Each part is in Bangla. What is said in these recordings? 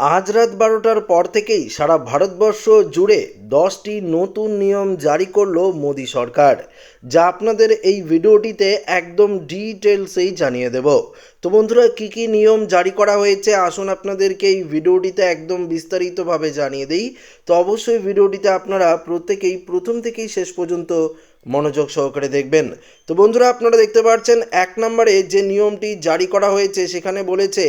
আজ রাত বারোটার পর থেকেই সারা ভারতবর্ষ জুড়ে দশটি নতুন নিয়ম জারি করল মোদী সরকার, যা আপনাদের এই ভিডিওটিতে একদম ডিটেলসেই জানিয়ে দেব। তো বন্ধুরা, কী কী নিয়ম জারি করা হয়েছে? আসুন আপনাদেরকে এই ভিডিওটিতে একদম বিস্তারিতভাবে জানিয়ে দিই। তো অবশ্যই ভিডিওটিতে আপনারা প্রত্যেকেই প্রথম থেকেই শেষ পর্যন্ত মনোযোগ সহকারে দেখবেন। তো বন্ধুরা, আপনারা দেখতে পাচ্ছেন এক নম্বরে যে নিয়মটি জারি করা হয়েছে, সেখানে বলেছে,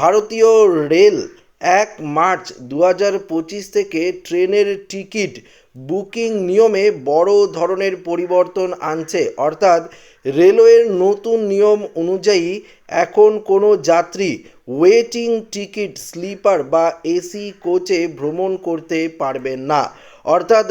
ভারতীয় রেল এক মার্চ দু হাজার পঁচিশ থেকে ট্রেনের টিকিট বুকিং নিয়মে বড় ধরনের পরিবর্তন আনছে। অর্থাৎ রেলওয়ের নতুন নিয়ম অনুযায়ী এখন কোনো যাত্রী ওয়েটিং টিকিট, স্লিপার বা এসি কোচে ভ্রমণ করতে পারবেন না। অর্থাৎ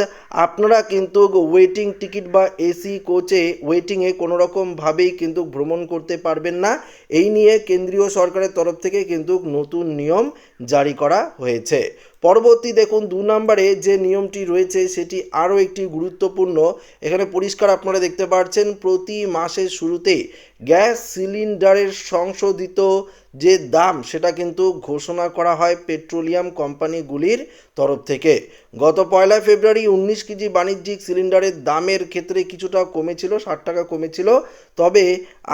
আপনারা কিন্তু ওয়েটিং টিকিট বা এসি কোচে ওয়েটিংয়ে কোনোরকমভাবেই কিন্তু ভ্রমণ করতে পারবেন না। এই নিয়ে কেন্দ্রীয় সরকারের তরফ থেকে কিন্তু নতুন নিয়ম জারি করা হয়েছে। পরবর্তী দেখুন দু নম্বরে যে নিয়মটি রয়েছে সেটি আরও একটি গুরুত্বপূর্ণ। এখানে পরিষ্কার আপনারা দেখতে পাচ্ছেন প্রতি মাসের শুরুতে গ্যাস সিলিন্ডারের সংশোধিত যে দাম, সেটা কিন্তু ঘোষণা করা হয় পেট্রোলিয়াম কোম্পানিগুলির তরফ থেকে। গত পয়লা ফেব্রুয়ারি উনিশ কেজি বাণিজ্যিক সিলিন্ডারের দামের ক্ষেত্রে কিছুটা কমেছিল, ষাট টাকা কমেছিল। তবে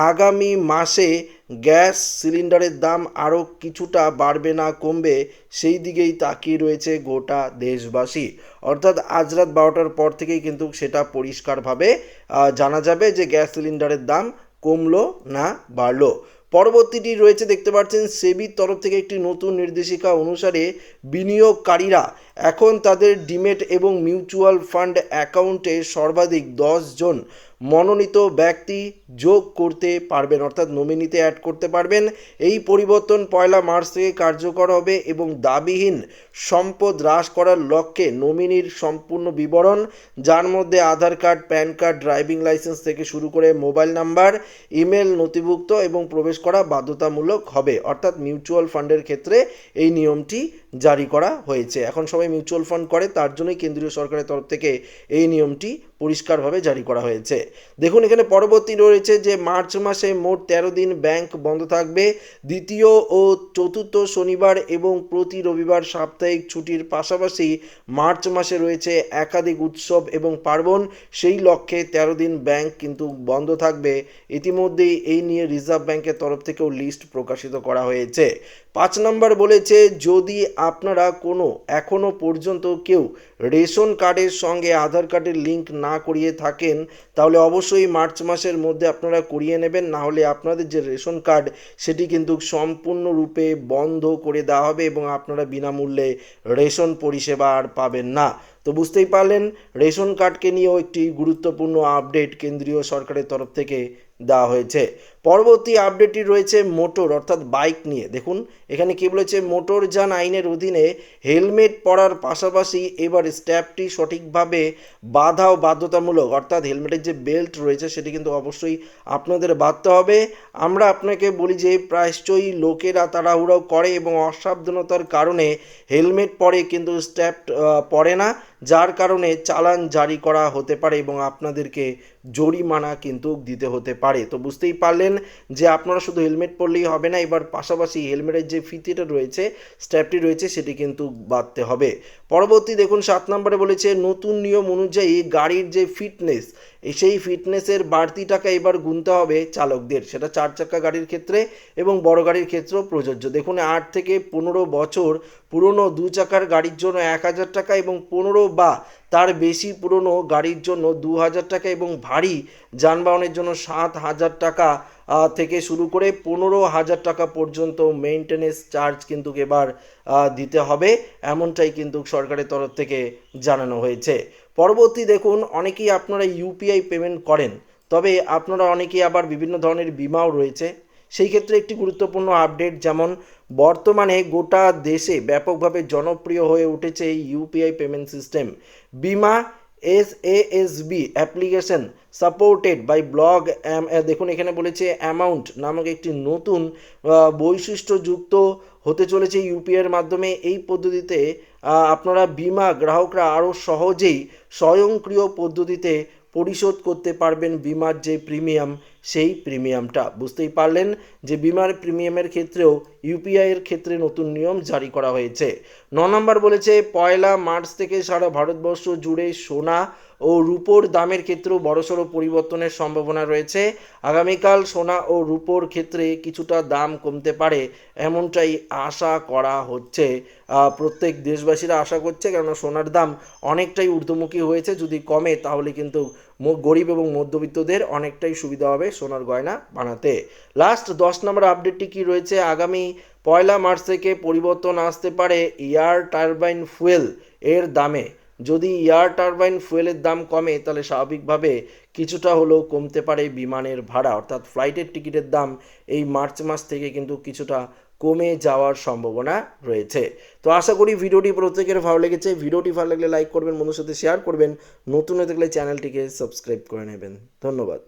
আগামী মাসে গ্যাস সিলিন্ডারের দাম আরও কিছুটা বাড়বে না কমবে, সেই দিকেই তাকিয়ে রয়েছে গোটা দেশবাসী। অর্থাৎ আজ রাত বারোটার পর থেকেই কিন্তু সেটা পরিষ্কারভাবে জানা যাবে যে গ্যাস সিলিন্ডারের দাম কমলো না বাড়লো। পরবর্তীটি রয়েছে, দেখতে পাচ্ছেন সেবির তরফ থেকে একটি নতুন নির্দেশিকা অনুসারে বিনিয়োগকারীরা এখন তাদের ডিমেট এবং মিউচুয়াল ফান্ড অ্যাকাউন্টে সর্বাধিক জন মনোনীত ব্যক্তি যোগ করতে পারবেন, অর্থাৎ নমিনিতে অ্যাড করতে পারবেন। এই পরিবর্তন পয়লা মার্চ থেকে কার্যকর হবে এবং দাবিহীন সম্পদ হ্রাস করার লক্ষ্যে নমিনির সম্পূর্ণ বিবরণ, যার মধ্যে Aadhaar card, PAN card, driving licence থেকে শুরু করে মোবাইল নাম্বার, ইমেল নথিভুক্ত এবং প্রবেশ করা বাধ্যতামূলক হবে। অর্থাৎ মিউচুয়াল ফান্ডের ক্ষেত্রে এই নিয়মটি জারি করা হয়েছে। এখন সবাই মিউচুয়াল ফান্ড করে তার জন্যই কেন্দ্রীয় সরকারের তরফ থেকে এই নিয়মটি পরিষ্কারভাবে জারি করা হয়েছে। দেখুন, এখানে পরবর্তী রয়েছে যে মার্চ মাসে মোট তেরো দিন ব্যাংক বন্ধ থাকবে। দ্বিতীয় ও চতুর্থ শনিবার এবং প্রতি রবিবার সাপ্তাহিক ছুটির পাশাপাশি মার্চ মাসে রয়েছে একাধিক উৎসব এবং পার্বণ। সেই লক্ষ্যে তেরো দিন ব্যাংক কিন্তু বন্ধ থাকবে। ইতিমধ্যেই এই নিয়ে রিজার্ভ ব্যাংকের তরফ থেকেও লিস্ট প্রকাশিত করা হয়েছে। পাঁচ নম্বর বলেছে, যদি আপনারা কোনো এখনও পর্যন্ত কেউ রেশন কার্ডের সঙ্গে আধার কার্ডের লিঙ্ক না করিয়ে থাকেন, তাহলে অবশ্যই মার্চ মাসের মধ্যে আপনারা করিয়ে নেবেন। না হলে আপনাদের যে রেশন কার্ড, সেটি কিন্তু সম্পূর্ণরূপে বন্ধ করে দেওয়া হবে এবং আপনারা বিনামূল্যে রেশন পরিষেবা আর পাবেন না। তো বুঝতেই পারলেন, রেশন কার্ডকে নিয়েও একটি গুরুত্বপূর্ণ আপডেট কেন্দ্রীয় সরকারের তরফ থেকে দেওয়া হয়েছে। পরবর্তী আপডেটটি রয়েছে মোটর, অর্থাৎ বাইক নিয়ে। দেখুন, এখানে কী বলেছে? মোটর যান আইনের অধীনে হেলমেট পরার পাশাপাশি এবার স্ট্যাপটি সঠিকভাবে বাধা ও বাধ্যতামূলক, অর্থাৎ হেলমেটের যে বেল্ট রয়েছে, সেটি কিন্তু অবশ্যই আপনাদের বাঁধতে হবে। আমরা আপনাকে বলি যে, প্রায়শই লোকেরা তাড়াহুড়াও করে এবং অসাবধানতার কারণে হেলমেট পরে কিন্তু স্ট্যাপ পরে না, যার কারণে চালান জারি করা হতে পারে এবং আপনাদেরকে জরিমানা কিন্তু দিতে হতে পারে। তো বুঝতেই পারলেন যে আপনারা শুধু হেলমেট পরলেই হবে না, এবার পাশাপাশি হেলমেটের যে ফিতিটা রয়েছে স্ট্র্যাপটি রয়েছে, সেটি কিন্তু বাঁধতে হবে। পরবর্তী দেখুন, সাত নম্বরে বলেছে, নতুন নিয়ম অনুযায়ী গাড়ির যে ফিটনেস সেই ফিটনেসের বাড়তি টাকা এবার গুনতে হবে চালকদের। সেটা চার চাকা গাড়ির ক্ষেত্রে এবং বড় গাড়ির ক্ষেত্রেও প্রযোজ্য। দেখুন, আট থেকে পনেরো বছর পুরনো দু চাকার গাড়ির জন্য এক হাজার টাকা এবং পনেরো বা তার বেশি পুরনো গাড়ির জন্য দু হাজার টাকা এবং ভারী যানবাহনের জন্য সাত হাজার টাকা থেকে শুরু করে পনেরো হাজার টাকা পর্যন্ত মেনটেনেন্স চার্জ কিন্তু এবার দিতে হবে। এমনটাই কিন্তু সরকারের তরফ থেকে জানানো হয়েছে। পরবর্তী দেখুন, অনেকেই আপনারা ইউপিআই পেমেন্ট করেন, তবে আপনারা অনেকেই আবার বিভিন্ন ধরনের বিমাও রয়েছে। সেই ক্ষেত্রে একটি গুরুত্বপূর্ণ আপডেট যেমন বর্তমানে গোটা দেশে ব্যাপকভাবে জনপ্রিয় হয়ে উঠেছে এই ইউপিআই পেমেন্ট সিস্টেম বিমা, S A S B application supported by blog দেখুন, এখানে বলেছে অ্যামাউন্ট নামক একটি নতুন বৈশিষ্ট্যযুক্ত হতে চলেছে ইউপিআইয়ের মাধ্যমে। এই পদ্ধতিতে আপনারা বিমা গ্রাহকরা আরও সহজেই স্বয়ংক্রিয় পদ্ধতিতে পরিশোধ করতে পারবেন বিমার যে প্রিমিয়াম সেই প্রিমিয়ামটা। বুঝতেই পারলেন যে বিমার প্রিমিয়ামের ক্ষেত্রেও ইউপিআইয়ের ক্ষেত্রে নতুন নিয়ম জারি করা হয়েছে। ন নম্বর বলেছে, পয়লা মার্চ থেকে সারা ভারতবর্ষ জুড়ে সোনা ও রূপোর দামের ক্ষেত্রেও বড়সড় পরিবর্তনের সম্ভাবনা রয়েছে। আগামীকাল সোনা ও রূপোর ক্ষেত্রে কিছুটা দাম কমতে পারে এমনটাই আশা করা হচ্ছে। প্রত্যেক দেশবাসীরা আশা করছে, কেননা সোনার দাম অনেকটাই ঊর্ধ্বমুখী হয়েছে। যদি কমে তাহলে কিন্তু গরিব এবং মধ্যবিত্তদের অনেকটাই সুবিধা হবে। সোনার গয়না বানাতে। লাস্ট দশ নম্বর আপডেটটি কি রয়েছে? আগামী পয়লা মার্চ থেকে পরিবর্তন আসতে পারে এয়ার টারবাইন ফুয়েল এর দামে। যদি এয়ার টারবাইন ফুয়েলের দাম কমে, তাহলে স্বাভাবিকভাবে কিছুটা হলেও কমতে পারে বিমানের ভাড়া। অর্থাৎ ফ্লাইটের টিকিটের দাম এই মার্চ মাস থেকে কিন্তু কিছুটা কমে যাওয়ার সম্ভাবনা রয়েছে। তো আশা করি ভিডিওটি প্রত্যেকের ভালো লেগেছে। ভিডিওটি ভালো লাগলে লাইক করবেন বন্ধুর সাথে শেয়ার করবেন। নতুন হয়ে থাকলে চ্যানেলটিকে সাবস্ক্রাইব করে নেবেন। ধন্যবাদ।